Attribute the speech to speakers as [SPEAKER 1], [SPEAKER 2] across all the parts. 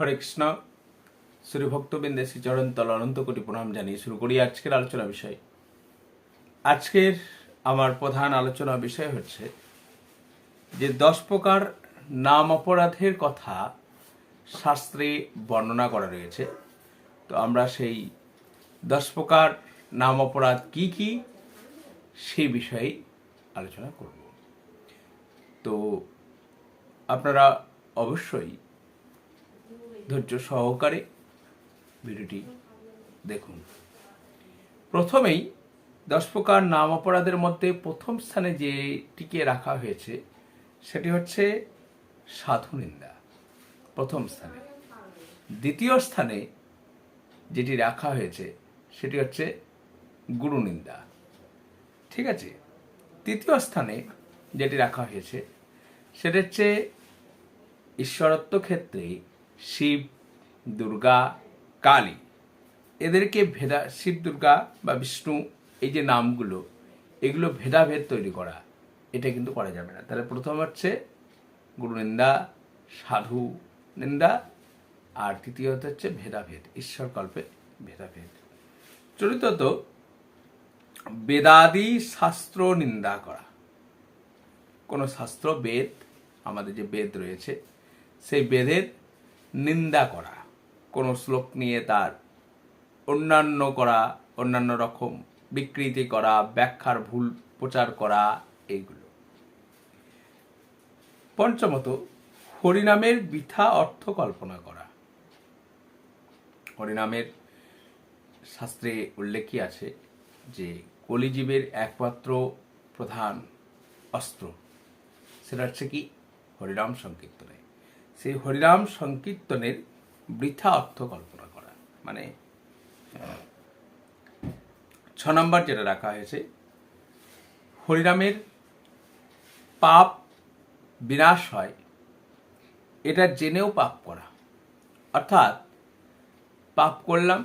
[SPEAKER 1] হরে কৃষ্ণ। শ্রী ভক্তবৃন্দে শ্রী চরণ তল অনন্ত কোটি প্রণাম জানিয়ে শুরু করি আজকের আলোচনা বিষয়। আজকের আমার প্রধান আলোচনা বিষয় হচ্ছে যে দশ প্রকার নাম অপরাধের কথা শাস্ত্রে বর্ণনা করা রয়েছে। তো আমরা সেই দশ প্রকার নাম অপরাধ কি কি সেই বিষয়ে আলোচনা করব। তো আপনারা অবশ্যই ধৈর্য সহকারে ভিডিওটি দেখুন। প্রথমেই দশ প্রকার নাম অপরাধের মধ্যে প্রথম স্থানে যেটিকে রাখা হয়েছে, সেটি হচ্ছে সাধু নিন্দা। প্রথম স্থানে। দ্বিতীয় স্থানে যেটি রাখা হয়েছে, সেটি হচ্ছে গুরু নিন্দা। ঠিক আছে? তৃতীয় স্থানে যেটি রাখা হয়েছে, সেটা হচ্ছে ঈশ্বরত্ব ক্ষেত্রে শিব, দুর্গা, কালী। এদেরকে ভেদা, শিব, দুর্গা বা বিষ্ণু, এই যে নামগুলো, এগুলো ভেদাভেদ তৈরি করা, এটা কিন্তু করা যাবে না। তাহলে প্রথম হচ্ছে গুরু নিন্দা, সাধু নিন্দা, আর তৃতীয়ত হচ্ছে ভেদাভেদ ঈশ্বর কল্পে ভেদাভেদ। চতুর্থত, বেদাদি শাস্ত্র নিন্দা করা। কোনো শাস্ত্র, বেদ, আমাদের যে বেদ রয়েছে, সেই বেদের নিন্দা করা, কোনো শ্লোক নিয়ে তার অন্যান্য করা, অন্যান্য রকম বিকৃতি করা, ব্যাখ্যার ভুল প্রচার করা, এইগুলো। পঞ্চমত, হরিনামের বৃথা অর্থ কল্পনা করা। হরিনামের শাস্ত্রে উল্লেখই আছে যে, কলিজীবের একমাত্র প্রধান অস্ত্র, সেটা হচ্ছে কি? হরিনাম সংকীর্তনে। সেই হরিনাম সংকীর্তনের বৃথা অর্থ কল্পনা করা। মানে ছ নম্বর যেটা রাখা হয়েছে হরিনামের পাপ বিনাশ হয়, এটা জেনেও পাপ করা। অর্থাৎ, পাপ করলাম,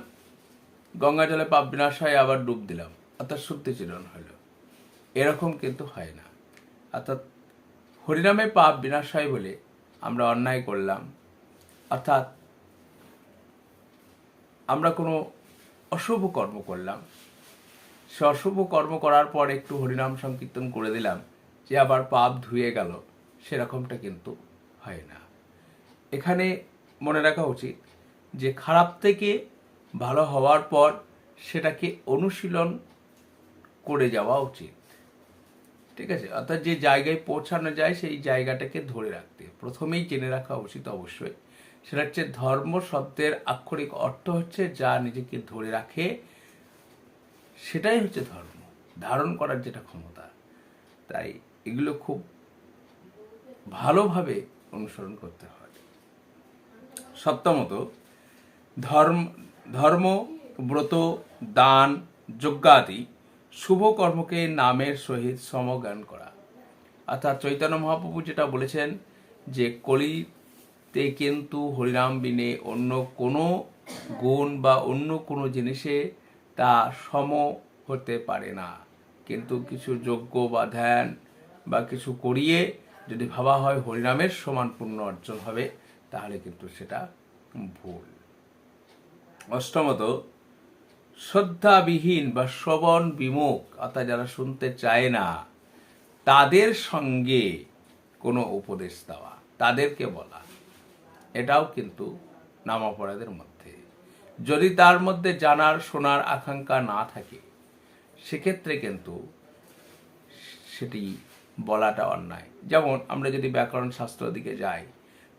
[SPEAKER 1] গঙ্গা জলে পাপ বিনাশ হয়, আবার ডুব দিলাম, অর্থাৎ শুদ্ধিচরণ হলো। এরকম কিন্তু হয় না। অর্থাৎ হরিনামে পাপ বিনাশ হয় বলে আমরা অন্যায় করলাম। অর্থাৎ আমরা কোনো অশুভ কর্ম করলাম। সে অশুভ কর্ম করার পর একটু হরিনাম সংকীর্তন করে দিলাম যে আবার পাপ ধুয়ে গেল, সেরকমটা কিন্তু হয় না। এখানে মনে রাখা উচিত যে খারাপ থেকে ভালো হওয়ার পর সেটাকে অনুশীলন করে যাওয়া উচিত। ঠিক আছে? অর্থাৎ যে জায়গায় পৌঁছানো যায়, সেই জায়গাটাকে ধরে রাখতে প্রথমেই জেনে রাখা উচিত অবশ্যই, সেটা হচ্ছে ধর্ম শব্দের আক্ষরিক অর্থ হচ্ছে যা নিজেকে ধরে রাখে, সেটাই হচ্ছে ধর্ম, ধারণ করার যেটা ক্ষমতা। তাই এগুলো খুব ভালোভাবে অনুসরণ করতে হয়। সপ্তমত, ধর্ম ধর্ম, ব্রত, দান, যজ্ঞাদি শুভ কর্মকে নামের সহিত সমজ্ঞান করা। অর্থাৎ চৈতন্য মহাপ্রভু যেটা বলেছেন যে, কলিতে কিন্তু হরিনাম বিনে অন্য কোনো গুণ বা অন্য কোনো জিনিসে তা সম হতে পারে না। কিন্তু কিছু যজ্ঞ বা ধ্যান বা কিছু করিয়ে যদি ভাবা হয় হরিনামের সমান পূর্ণ অর্জন হবে, তাহলে কিন্তু সেটা ভুল। অষ্টমত শ্রদ্ধাবিহীন বা শ্রবণ বিমুখ, অর্থাৎ যারা শুনতে চায় না, তাদের সঙ্গে কোনো উপদেশ দেওয়া, তাদেরকে বলা, এটাও কিন্তু নাম অপরাধের মধ্যে। যদি তার মধ্যে জানার, শোনার আকাঙ্ক্ষা না থাকে, সেক্ষেত্রে কিন্তু সেটি বলাটা অন্যায়। যেমন আমরা যদি ব্যাকরণ শাস্ত্র দিকে যাই,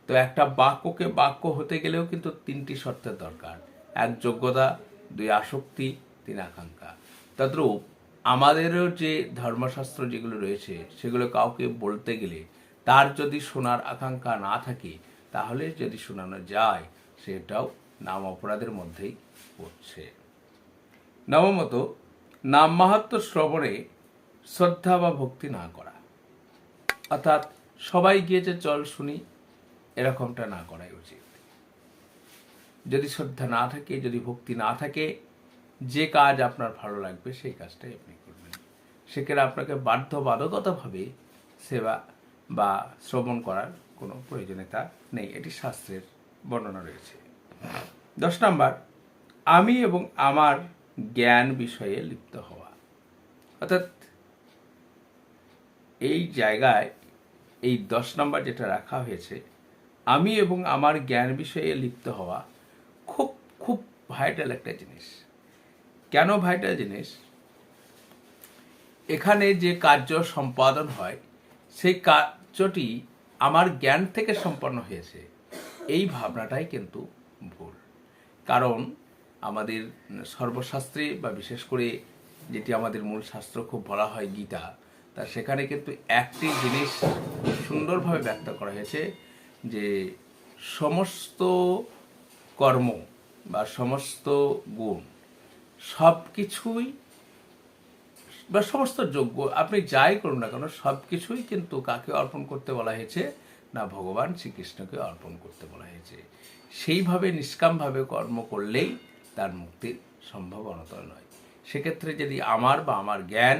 [SPEAKER 1] তো একটা বাক্যকে বাক্য হতে গেলেও কিন্তু তিনটি শর্তের দরকার। এক যোগ্যতা দুই আসক্তি, তিন আকাঙ্ক্ষা। তদ্রূপ আমাদেরও যে ধর্মশাস্ত্র যেগুলো রয়েছে, সেগুলো কাউকে বলতে গেলে তার যদি শোনার আকাঙ্ক্ষা না থাকে, তাহলে যদি শোনানো যায়, সেটাও নাম অপরাধের মধ্যেই পড়ছে। নবমত, নাম মাহাত্ম শ্রবণে শ্রদ্ধা বা ভক্তি না করা। অর্থাৎ সবাই গিয়েছে, চল শুনি, এরকমটা না করাই উচিত। যদি শ্রদ্ধা না থাকে, যদি ভক্তি না থাকে, যে কাজ আপনার ভালো লাগবে, সেই কাজটাই আপনি করবেন। সেক্ষেত্রে আপনাকে বাধ্যবাধকতাভাবে সেবা বা শ্রবণ করার কোনো প্রয়োজনীয়তা নেই। এটি শাস্ত্রের বর্ণনা রয়েছে। দশ নাম্বার, আমি এবং আমার জ্ঞান বিষয়ে লিপ্ত হওয়া। অর্থাৎ এই জায়গায়, এই দশ নম্বর যেটা রাখা হয়েছে, আমি এবং আমার জ্ঞান বিষয়ে লিপ্ত হওয়া ভাইটাল একটা জিনিস। কেন ভাইটাল জিনিস? এখানে যে কার্য সম্পাদন হয়, সেই কার্যটি আমার জ্ঞান থেকে সম্পন্ন হয়েছে। এই ভাবনাটাই কিন্তু ভুল। কারণ আমাদের সর্বশাস্ত্রে বা বিশেষ করে যেটি আমাদের মূল শাস্ত্র খুব বলা হয় গীতা, তা সেখানে কিন্তু একটি জিনিস সুন্দরভাবে ব্যক্ত করা হয়েছে যে সমস্ত কর্ম বা সমস্ত গুণ সব কিছুই বা সমস্ত যোগ্য আপনি যাই করুন না কেন সব কিছুই কিন্তু কাকে অর্পণ করতে বলা হয়েছে না ভগবান শ্রীকৃষ্ণকে অর্পণ করতে বলা হয়েছে। সেইভাবে নিষ্কামভাবে কর্ম করলেই তার মুক্তির সম্ভাবনাতর নয়। সেক্ষেত্রে যদি আমার বা আমার জ্ঞান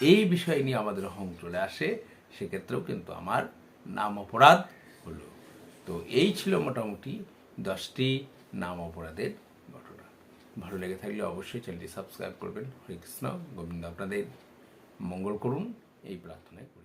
[SPEAKER 1] এই বিষয় নিয়ে আমাদের অহং চলে আসে, সেক্ষেত্রেও কিন্তু আমার নাম অপরাধ হলো। তো এই ছিল মোটামুটি দশটি নাম অপরাধের ঘটনা ভালো লেগে থাকলে অবশ্যই চ্যানেলটি সাবস্ক্রাইব করবেন হরে কৃষ্ণ, গোবিন্দ আপনাদের মঙ্গল করুন এই প্রার্থনায়।